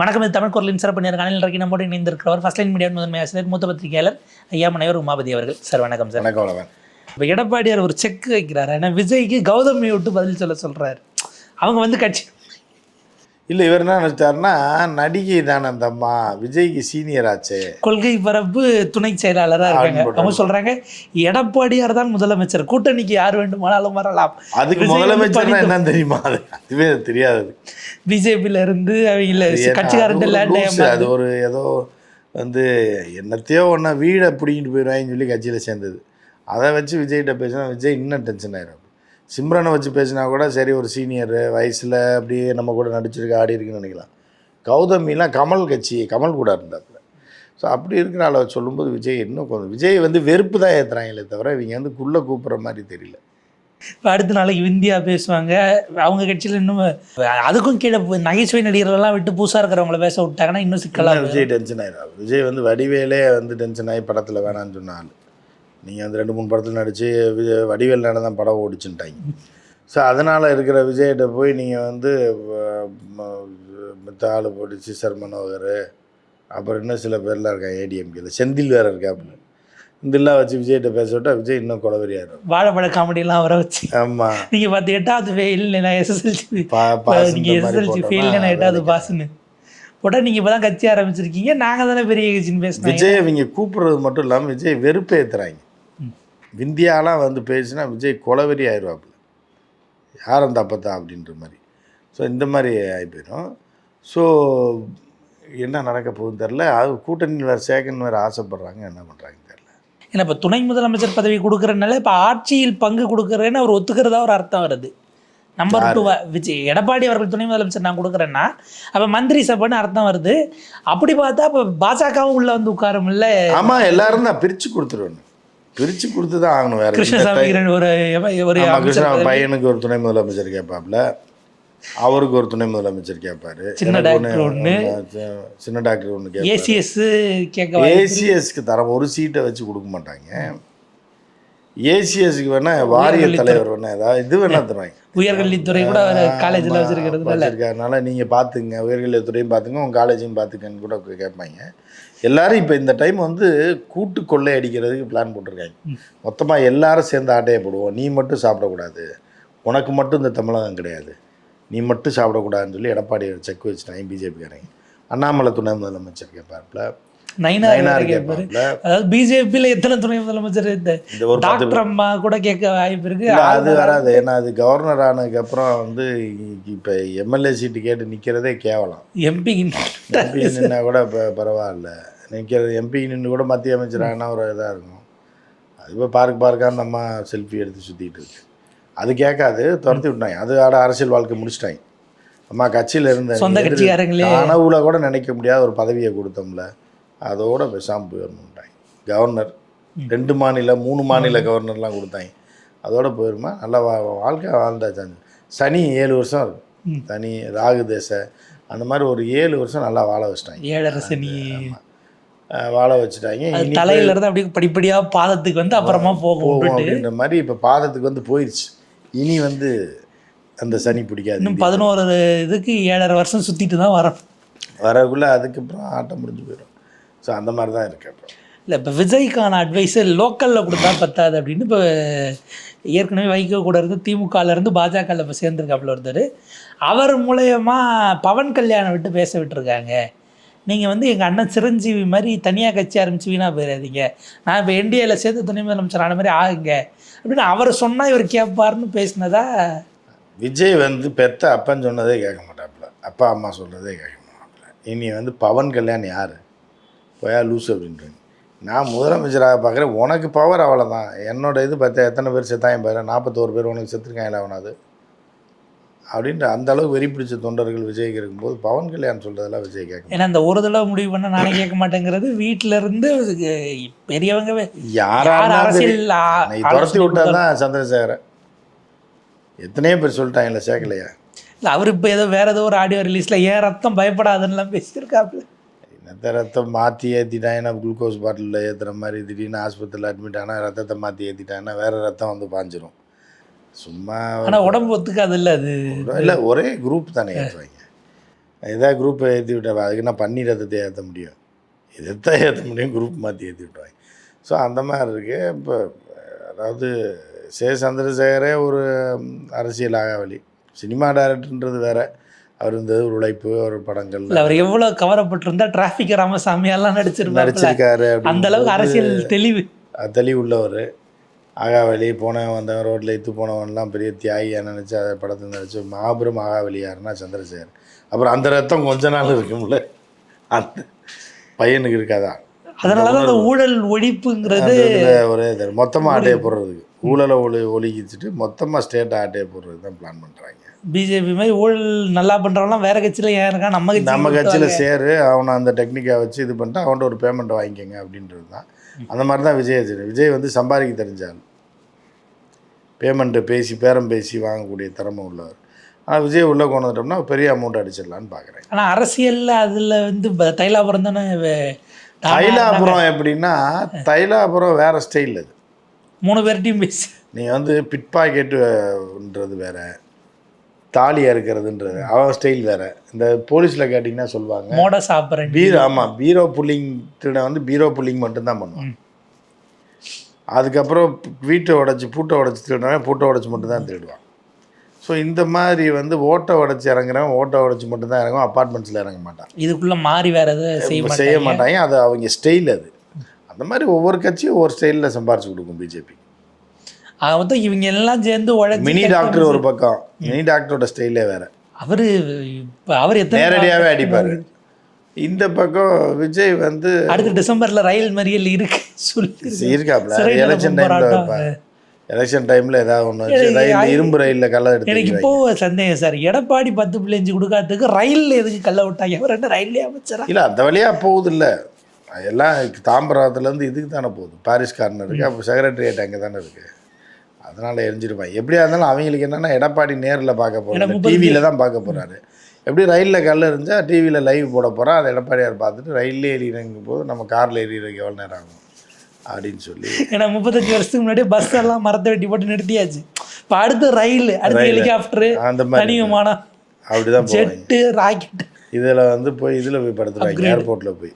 வணக்கம் இது தமிழ் குரலின் சிறப்பு நேர்காணல் இன்றைக்கு நம்மோடு இணைந்திருக்கிறவர் ஃபர்ஸ்ட் லைன் மீடியா முதன்மை ஆசிரியர் மூத்த பத்திரிகையாளர் ஐயா மனைவர் உமாபதி அவர்கள். சார் வணக்கம் சார் வணக்கம் இப்போ எடப்பாடியார் ஒரு செக் வைக்கிறாரு. ஏன்னா விஜய்க்கு கௌதமியை விட்டு பதில் சொல்ல சொல்றாரு. அவங்க வந்து கட்சி இல்லை இவர் என்ன நினைச்சாருன்னா நடிகை தானே அந்த அம்மா விஜய்க்கு சீனியர் ஆச்சே. கொள்கை பரப்பு துணை செயலாளராக இருக்காங்க. அவங்க சொல்றாங்க எடப்பாடியார் தான் முதலமைச்சர். கூட்டணிக்கு யார் வேண்டுமானாலும் வரலாம். அதுக்கு பணிந்து- என்னன்னு தெரியுமா? அது அதுவே தெரியாது. பிஜேபியில இருந்து அவங்க அது என்ன, கட்சிக்காரன் அது ஒரு ஏதோ வந்து என்னத்தையோ ஒன்றா வீடை பிடிங்கிட்டு போயிடுவாங்கன்னு சொல்லி கட்சியில் சேர்ந்தது. அதை வச்சு விஜய்கிட்ட பேசினா விஜய் இன்னும் டென்ஷன் ஆயிரும். சிம்ரனை வச்சு பேசினா கூட சரி ஒரு சீனியர் வயசில் அப்படியே நம்ம கூட நடிச்சிருக்கு ஆடி இருக்குன்னு நினைக்கலாம். கௌதமிலாம் கமல் கட்சி கமல் கூட இருந்தாப்புல. ஸோ அப்படி இருக்கிற அளவு சொல்லும்போது விஜய் இன்னும் கொஞ்சம் விஜய் வந்து வெறுப்பு தான் ஏற்றுறாங்களே தவிர இவங்க வந்து குள்ளே கூப்பிட்ற மாதிரி தெரியல. அடுத்த நாளைக்கு இந்தியா பேசுவாங்க. அவங்க கட்சியில இன்னும் அதுக்கும் கீழே நகைச்சுவை நடிகர்கள்லாம் விட்டு புதுசா இருக்கிறவங்கள பேச விட்டாங்கன்னா இன்னும் சிக்கலா இன்னும் விஜய் டென்ஷன் ஆயிடும் விஜய் வந்து வடிவேலே வந்து டென்ஷன் ஆகி படத்தில் வேணான்னு சொன்ன ஆள். நீங்கள் வந்து ரெண்டு மூணு படத்தில் நடித்து வடிவேல் தான் படம் ஓடிச்சுட்டாங்க ஸோ அதனால் இருக்கிற விஜய்கிட்ட போய் நீங்கள் வந்து மித்த ஆள் போட்டு சிசர் மனோகர் அப்புறம் இன்னும் சில பேர்லாம் இருக்காங்க ஏடிஎம்கேல செந்தில் வேறு இருக்காப்புல. இதெல்லாம் வச்சு விஜய்கிட்ட பேச விட்டா விஜய் இன்னும் குளவரியாயிரும் வாழைப்பழ காமெடியெல்லாம் வர வச்சு. ஆமாம் நீங்க பார்த்து எட்டாவது ஃபெயில் நான் எஸ்எஸ்எல்சி பா பாஸ் நீங்க எஸ்எஸ்எல்சி ஃபெயில் நான் எட்டாவது பாஸ்ன்னு போட்டா நீங்க இப்பதான் கட்சி ஆரம்பிச்சிருக்கீங்க நாங்க தானே பெரிய கட்சின்னு பேசினோம் விஜய் அவங்க கூப்பிடுறது மட்டும் இல்லாமல் விஜய் வெறுப்பு ஏற்றுறாங்க விந்தியாலாம் வந்து பேசினா விஜய் கொலவெறி ஆயிடுவாப்புல யார் அந்த அப்பத்தா அப்படின்ற மாதிரி. ஸோ இந்த மாதிரி ஆகி போயிடும் ஸோ என்ன நடக்க போகுதுன்னு தெரில அது கூட்டணி வேறு சேகன் வேறு ஆசைப்படுறாங்க. என்ன பண்ணுறாங்க தெரில ஏன்னா இப்போ துணை முதலமைச்சர் பதவி கொடுக்குறதுனால இப்போ ஆட்சியில் பங்கு கொடுக்குறேன்னு அவர் ஒத்துக்கிறதா ஒரு அர்த்தம் வருது. நம்பர் டூ விஜய் எடப்பாடி அவர்கள் துணை முதலமைச்சர் நான் கொடுக்குறேன்னா அப்போ மந்திரி சபைன்னு அர்த்தம் வருது. அப்படி பார்த்தா அப்போ பாஜகவும் உள்ள வந்து உட்காரும்ல. ஆமாம் எல்லாரும் தான் பிரித்து கொடுத்துருவேன் பிரித்து கொடுத்து தான் ஆகணும் வேறு கிருஷ்ணசாமி ஒரு ஒரு ஆமாம் அமைச்சர் கிருஷ்ணா பதவி. பையனுக்கு ஒரு துணை முதலமைச்சர் கேட்பாப்புல அவருக்கு ஒரு துணை முதலமைச்சர் கேட்பாரு. சின்ன டாக்டர். ஆமா, சின்ன டாக்டர் ஒன்று ஏசிஎஸ் கேட்க. ஏசிஎஸ்க்கு தர ஒரு சீட்டை வச்சு கொடுக்க மாட்டாங்க. ஏசிஎஸ்க்கு வேணா வாரிய தலைவர் வேணா ஏதாவது இது வேணா தருவாங்க. உயர்கல்வித்துறை கூட காலேஜில் வச்சிருக்கிறதுனால. வச்சிருக்கறதுனால நீங்கள் பார்த்துங்க. உயர்கல்வித்துறையும் பார்த்துங்க. உங்கள் காலேஜையும் பார்த்துக்கன்னு கூட கேட்பாங்க. எல்லாரும் இப்போ இந்த டைம் வந்து கூட்டு கொள்ளை அடிக்கிறதுக்கு பிளான் போட்டிருக்காங்க. மொத்தமாக எல்லாரும் சேர்ந்து ஆட்டையை போடுவோம். நீ மட்டும் சாப்பிடக்கூடாது. உனக்கு மட்டும் இந்த தமிழகம் கிடையாது. நீ மட்டும் சாப்பிடக்கூடாதுன்னு சொல்லி எடப்பாடி செக் வச்சுட்டாங்க. பிஜேபிக்காரங்க. அண்ணாமலை துணை முதலமைச்சர் கேட்பார்ல அதாவது பிஜேபியில் எத்தனை துணை முதலமைச்சர் இந்த டாக்டர் அம்மா கூட கேட்க வாய்ப்பு இருக்கு. அது வராது. ஏன்னா அது கவர்னர் ஆனதுக்கப்புறம் வந்து இப்போ எம்எல்ஏ சீட்டு கேட்டு நிற்கிறதே கேவலம். எம்பி எம்பி நின்னா கூட இப்போ பரவாயில்ல. நிற்கிறது எம்பி நின்று கூட மத்திய அமைச்சரானா ஒரு இதாக இருக்கும். அது இப்போ பார்க் பார்க்காக அந்த அம்மா செல்ஃபி எடுத்து சுற்றிட்டு இருக்கு. அது கேட்காது துரத்தி விட்டாங்க. அது ஆட அரசியல் வாழ்க்கை முடிச்சிட்டாங்க. அம்மா கட்சியில் இருந்த கனவுல கூட நினைக்க முடியாத ஒரு பதவியை கொடுத்தோம்ல. அதோட பேசாமல் போயிடணுன்ட்டாங்க கவர்னர் ரெண்டு மாநில மூணு மாநில கவர்னர்லாம் கொடுத்தாங்க. அதோட போயிருமா? நல்லா வா வாழ்க்கை வாழ்ந்தாச்சு சனி ஏழு வருஷம் இருக்கும். சனி ராகு தேச அந்த மாதிரி ஒரு ஏழு வருஷம் நல்லா வாழ வச்சிட்டாங்க. ஏழரை சனி. வாழ வச்சுட்டாங்க. தலையில இருந்து அப்படியே படிப்படியா பாதத்துக்கு வந்து அப்புறமா போகும் அப்படின்ற மாதிரி இப்போ பாதத்துக்கு வந்து போயிடுச்சு இனி வந்து அந்த சனி பிடிக்காது. இன்னும் பதினோரு இதுக்கு ஏழரை வருஷம் சுத்திட்டு தான் வரோம். வரக்குள்ள அதுக்கப்புறம் ஆட்டம் முடிஞ்சு போயிடும் ஸோ அந்த மாதிரி தான் இருக்கு இல்லை இப்போ விஜய்க்கான அட்வைஸை லோக்கலில் கொடுத்தா பத்தாது அப்படின்னு இப்போ ஏற்கனவே வைகோ கூட இருந்து திமுகல இருந்து பாஜகவில் இப்போ சேர்ந்துருக்காப்புல ஒருத்தர். அவர் மூலயமா பவன் கல்யாணம் விட்டு பேச விட்டுருக்காங்க. நீங்கள் வந்து எங்கள் அண்ணன் சிரஞ்சீவி மாதிரி தனியாக கட்சி ஆரம்பிச்சு வீணாக போயிடாதீங்க நான் இப்போ என்டிஏல சேர்ந்து துணை முதலமைச்சர் ஆன மாதிரி ஆகுங்க. அப்படின்னு அவர் சொன்னால் இவர் கேட்பாருன்னு பேசினதா? விஜய் வந்து பெத்த அப்பன் சொன்னதே கேட்க மாட்டாப்புல. அப்பா அம்மா சொல்கிறதே கேட்க மாட்டாப்புல. இனி வந்து பவன் கல்யாண் யார்? போயா லூஸ் அப்படின்ட்டு நான் முதலமைச்சராக பார்க்குறேன். உனக்கு பவர் அவ்வளோதான் என்னோட இது பார்த்தா எத்தனை பேர் செத்தாங்க பாரு. நாற்பத்தோரு பேர் உனக்கு செத்துருக்காங்க அவனாது அப்படின்ட்டு அந்த அளவுக்கு வெறி பிடிச்ச தொண்டர்கள் விஜய்க்கு இருக்கும்போது பவன் கல்யாண் சொல்கிறதெல்லாம் விஜய் கேட்க ஏன்னா அந்த ஒரு தடவை முடிவு பண்ண நானே கேட்க மாட்டேங்கிறது வீட்டில இருந்து அஹ், பெரியவங்க யாரா யார் இருந்தாலும் சரி. அரசியல் துரத்தி விட்டா தான் சந்திரசேகரன் எத்தனையோ பேர் சொல்லிட்டாங்கல்ல சேர்க்கலையா? இல்லை அவர் இப்போ ஏதோ வேற ஏதோ ஒரு ஆடியோ ரிலீஸில் ஏன் ரத்தம் பயப்படாதுன்னுலாம் பேசியிருக்காப்புல என்னத்த ரத்தம் மாற்றி ஏற்றிட்டாங்கன்னா குளுக்கோஸ் பாட்டிலில் ஏற்றுற மாதிரி திடீர்னு ஆஸ்பத்திரியில் அட்மிட் ஆனால் ரத்தத்தை மாற்றி ஏற்றிட்டாங்கன்னா வேறு ரத்தம் வந்து பாஞ்சிரும். சும்மா ஆனால் உடம்பு ஒத்துக்காது இல்லை அது இல்லை ஒரே குரூப் தானே ஏற்றுவாங்க ஏதாவது குரூப்பை ஏற்றி விட்டா அதுக்கு என்ன பன்னீரத்தை ஏற்ற முடியும்? இதைத்தான் ஏற்ற முடியும்? குரூப் மாற்றி ஏற்றி விட்டுருவாங்க. ஸோ அந்த மாதிரி இருக்குது இப்போ அதாவது சே சந்திரசேகரே ஒரு அரசியல் ஆகாவலி. சினிமா டைரக்டர்ன்றது வேற. அவர் ஒரு உழைப்பு ஒரு படங்கள். அவர் எவ்வளவு கவரப்பட்டிருந்தா டிராபிக் ராமசாமி எல்லாம் நடிச்சிருப்பாரு நடிச்சிருக்காரு அந்த அளவுக்கு அரசியல் தெளிவு. தெளிவு உள்ளவர் ஆகாவலி போனவன் வந்தவன் ரோட்டில் இத்து போனவன்லாம் பெரிய தியாகியாக நினச்சி அதை படத்தை நினச்சி மாபெரும் ஆகாவலி யாருன்னா சந்திரசேகர். அப்புறம் அந்த ரத்தம் கொஞ்ச நாள் இருக்கும்ல. அந்த பையனுக்கு இருக்காதா? அதனாலதான் அந்த ஊழல் ஒழிப்புங்கிறது ஒரு மொத்தமாக ஆட்டையை போடுறதுக்கு. ஊழலை ஒளி ஒழிக்கிச்சிட்டு மொத்தமாக ஸ்டேட்டை ஆட்டையை போடுறது தான் பிளான் பண்ணுறாங்க பிஜேபி மாதிரி ஊழல் நல்லா பண்றவங்களாம் வேற கட்சியில ஏன் இருக்கா நம்ம கட்சி நம்ம கட்சியில் சேரு அவனை அந்த டெக்னிக்கை வச்சு இது பண்ணிட்டு அவன்கிட்ட ஒரு பேமெண்ட் வாங்கிக்கோங்க அப்படின்றது தான். அந்த மாதிரி தான் விஜய் விஜய் வந்து சம்பாதிக்க தெரிஞ்சால் பேமெண்ட்டு பேசி பேரம் பேசி வாங்கக்கூடிய திறமை உள்ளவர். ஆனால் விஜய் உள்ளே கொண்டு வந்துட்டோம்னா பெரிய அமௌண்ட் அடிச்சிடலான்னு பார்க்குறேன் ஆனா அரசியல்ல அதுல வந்து தைலாபுரம் தானே தைலாபுரம் எப்படின்னா தைலாபுரம் வேற ஸ்டைல் அது. மூணு பேர்ட்டையும் பேசி. நீங்கள் வந்து பிட் பாக்கெட்டுன்றது வேற தாலி அறுக்கிறதுன்றது அவன் ஸ்டைல் வேற. இந்த போலீஸில் கேட்டிங்கன்னா சொல்லுவாங்க மோட சாப்பிட்றேன் பீரோ ஆமாம் பீரோ புல்லிங் திருட வந்து பீரோ புல்லிங் மட்டும்தான் பண்ணுவான். அதுக்கப்புறம் வீட்டை உடச்சி பூட்டை உடச்சி திருடுறவன் பூட்டை உடச்சி மட்டும்தான் திருடுவான். ஸோ இந்த மாதிரி வந்து ஓட்டை உடச்சி இறங்குறவன் ஓட்டை உடச்சி மட்டும்தான் இறங்குவான் அப்பார்ட்மெண்ட்ஸில் இறங்க மாட்டான். இதுக்குள்ள மாறி வேற எதுவும் செய்ய மாட்டாங்க. அது அவங்க ஸ்டைல் அது. அந்த மாதிரி ஒவ்வொரு கட்சியும் ஒவ்வொரு ஸ்டைலில் சம்பாரிச்சு கொடுக்கும் பிஜேபி மொத்தம் இவங்க எல்லாம் சேர்ந்து உழைச்சி மினி டாக்டர் ஒரு பக்கம். மினி டாக்டரோட ஸ்டைலே வேற. அவரு இப்ப அவர் எத்தனை நேரடியாகவே அடிப்பார். இந்த பக்கம் விஜய் வந்து அடுத்த டிசம்பர்ல ரயில் மறியல் இருக்கு சொல்லி இருக்காப்ல. எலெக்ஷன் டைமில். வைப்பார். எலெக்ஷன் டைமில் ஏதாவது ஒன்று ரயில் இரும்பு ரயிலில் கல்லை எடுத்து எனக்கு இப்போ சந்தேகம் சார். எடப்பாடி பத்து பிள்ளைஞ்சு கொடுக்காததுக்கு ரயில்ல எதுக்கு கல்ல விட்டாங்க? அவர் என்ன ரயில்லே அமைச்சரா? இல்லை அந்த வழியாக போகுது இல்லை. எல்லாம் தாம்பரத்துலேருந்து இதுக்கு தானே போகுது. பாரிஸ் கார்னருக்கு அப்போ செக்ரட்டரியேட் அங்கே தானே இருக்குது அதனால் எரிஞ்சிருப்பான் எப்படியா இருந்தாலும் அவங்களுக்கு என்னென்னா எடப்பாடி நேரில் பார்க்க போகிறாரு டிவியில் தான் பார்க்க போகிறாரு எப்படி ரயிலில் கல் இருந்தால் டிவியில் லைவ் போட போகிறான் அதை எடப்பாடியார் பார்த்துட்டு ரயிலே ஏறிறங்கும் போது நம்ம காரில் ஏறிறதுக்கு எவ்வளோ நேரம் ஆகும்? அப்படின்னு சொல்லி. ஏன்னா முப்பத்தஞ்சு வருஷத்துக்கு முன்னாடி பஸ் எல்லாம் மரத்தை வெட்டி போட்டு நிறுத்தியாச்சு. இப்போ அடுத்து ரயில் அடுத்து. ஹெலிகாப்டர் அந்த மாதிரி விமானம் அப்படி தான் போவாங்க. ஜெட்டு ராக்கெட் இதில் வந்து போய் இதில் போய் படுத்துறாங்க ஏர்போர்ட்டில் போய்.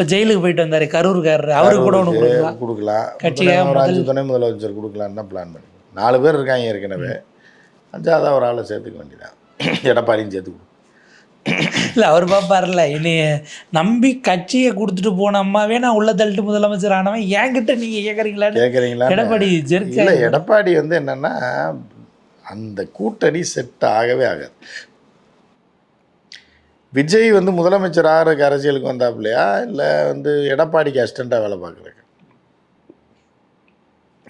இப்போ ஜெயிலுக்கு போயிட்டு வந்தாரு கரூருக்காரர் அவருக்கு கூட ஒன்று கொடுக்கலாம். கொடுக்கலாம். கட்சிக்காக அஞ்சு துணை முதலமைச்சர் கொடுக்கலான்னு தான் பிளான் பண்ணி நாலு பேர் இருக்காங்க ஏற்கனவே. அஞ்சாவதாக ஒரு ஆளை சேர்த்துக்க வேண்டியதான் எடப்பாடியும் சேர்த்து கொடு இல்லை அவர் பார்ப்பார்ல என்னைய நம்பி கட்சியை கொடுத்துட்டு போன அம்மாவே நான் உள்ள தள்ளிட்டு முதலமைச்சர் ஆனவன். என்கிட்ட நீங்க கேட்குறீங்களான்னு கேட்குறீங்களா எடப்பாடி ஜெர்க் இல்லை எடப்பாடி வந்து என்னென்னா அந்த கூட்டணி செட் ஆகவே ஆகாது. விஜய் வந்து முதலமைச்சர் ஆகிறதுக்கு அரசியலுக்கு வந்தாப்புலையா? இல்லை வந்து எடப்பாடிக்கு அசிஸ்டண்ட்டாக வேலை பார்க்குறக்கு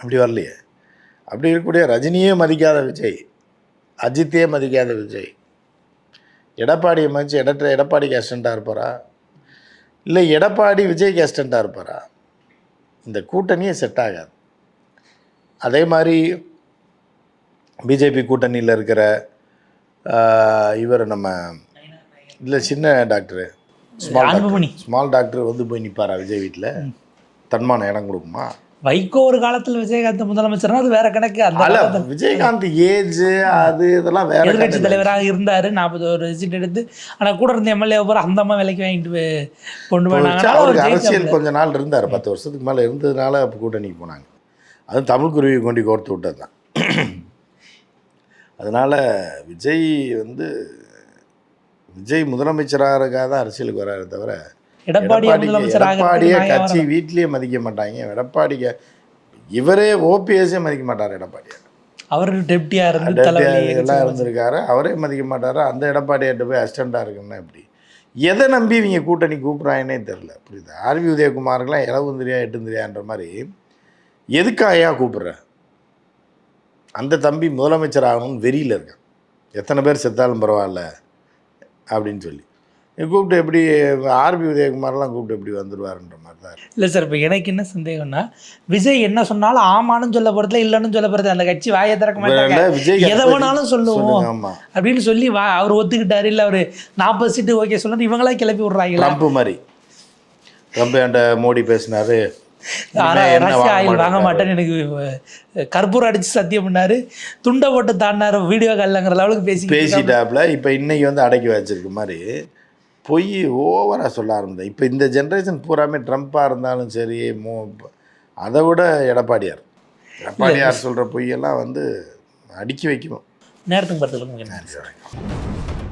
அப்படி வரலையே. அப்படி இருக்கக்கூடிய ரஜினியே மதிக்காத விஜய். அஜித்தே மதிக்காத விஜய். எடப்பாடியை மதிச்சு எடட்ட எடப்பாடிக்கு அசிஸ்டண்ட்டாக இருப்பாரா? இல்லை எடப்பாடி விஜய்க்கு அசிஸ்டண்ட்டாக இருப்பாரா? இந்த கூட்டணியே செட் ஆகாது. அதே மாதிரி பிஜேபி கூட்டணியில் இருக்கிற இவர் நம்ம இல்லை சின்ன டாக்டரு. Small small doctor. வந்து போய் நிற்பாரா விஜய் வீட்டில் தன்மான இடம் கொடுக்குமா? வைகோ ஒரு காலத்துல விஜயகாந்த் முதலமைச்சர்னா அது வேற கணக்கு. அந்த விஜயகாந்த் ஏஜ் அது இதெல்லாம் வேற எதிர்கட்சி. தலைவராக இருந்தாரு. நாற்பது ஒரு சீட் எடுத்து ஆனா கூட இருந்த எம்எல்ஏ பூரா அந்த அம்மா விலைக்கு வாங்கிட்டு கொண்டு போனாங்க. அவருக்கு. அரசியல் கொஞ்ச நாள் இருந்தார். பத்து வருஷத்துக்கு மேலே இருந்ததுனால அப்போ கூட்டணிக்கு போனாங்க. அது தமிழ் குருவி கொண்டு கோர்த்து விட்டது தான். அதனால் விஜய் வந்து விஜய் முதலமைச்சராகிறதுக்காக தான் அரசியலுக்கு வராரு தவிர எடப்பாடியை கட்சி வீட்லேயே மதிக்க மாட்டாங்க. எடப்பாடிக்கு இவரே ஓபிஎஸ்ஸே மதிக்க மாட்டார் எடப்பாடியார் அவர் டெப்டியா இருந்து எல்லாம் இருந்திருக்காரு. அவரே மதிக்க மாட்டாரு. அந்த எடப்பாடியார்ட்ட போய் அசிஸ்டண்ட்டாக இருக்குன்னா எப்படி? எதை நம்பி இவங்க கூட்டணி கூப்பிட்றாங்கன்னே தெரில புரியுது? ஆர்வி உதயகுமாருக்கெல்லாம் இளவுந்திரியா எட்டுந்திரியான்ற மாதிரி எதுக்காயா கூப்பிடுற? அந்த தம்பி முதலமைச்சர் ஆகணும்னு வெறியில் இருக்கான். எத்தனை பேர் செத்தாலும் பரவாயில்ல. அப்படின்னு சொல்லி. கூப்பிட்டு எப்படி ஆர்பி உதயகுமார்லாம் கூப்பிட்டு எப்படி வந்துடுவாருன்ற மாதிரி தான். இல்லை சார் இப்போ எனக்கு என்ன சந்தேகம்னா விஜய் என்ன சொன்னாலும் ஆமான்னு சொல்ல போறதுல இல்லைன்னு சொல்ல போறது அந்த கட்சி வாயை திறக்க மாட்டாங்க. விஜய் எதை வேணாலும் சொல்லுவோம். ஆமாம் அப்படின்னு சொல்லி வா அவர் ஒத்துக்கிட்டாரு இல்லை அவர் நாற்பது சீட்டு ஓகே சொல்லணும் இவங்களா கிளப்பி விடுறாங்களா? ட்ரம்ப் மாதிரி. ட்ரம்ப் என்கிட்ட மோடி பேசினாரு ரஷ்யா ஆயில் வாங்க. மாட்டேன்னு எனக்கு கற்பூரம் அடிச்சு சத்தியம் பண்ணாரு. துண்டை போட்டு தாண்டாரு வீடியோ கால்லங்கிற லெவலுக்கு பேசி பேசிட்டாப்புல இப்போ இன்னைக்கு வந்து அடக்கி வச்சிருக்க மாதிரி பொய் ஓவராக சொல்ல ஆரம்பித்தேன். இப்போ இந்த ஜென்ரேஷன் பூராமே ட்ரம்ப்பாக இருந்தாலும் சரி மோ அதை விட எடப்பாடியார். எடப்பாடியார் சொல்கிற பொய்யெல்லாம் வந்து அடுக்கி வைக்கணும். நேரத்துக்கு பார்த்துக்கலாம் நன்றி வணக்கம்.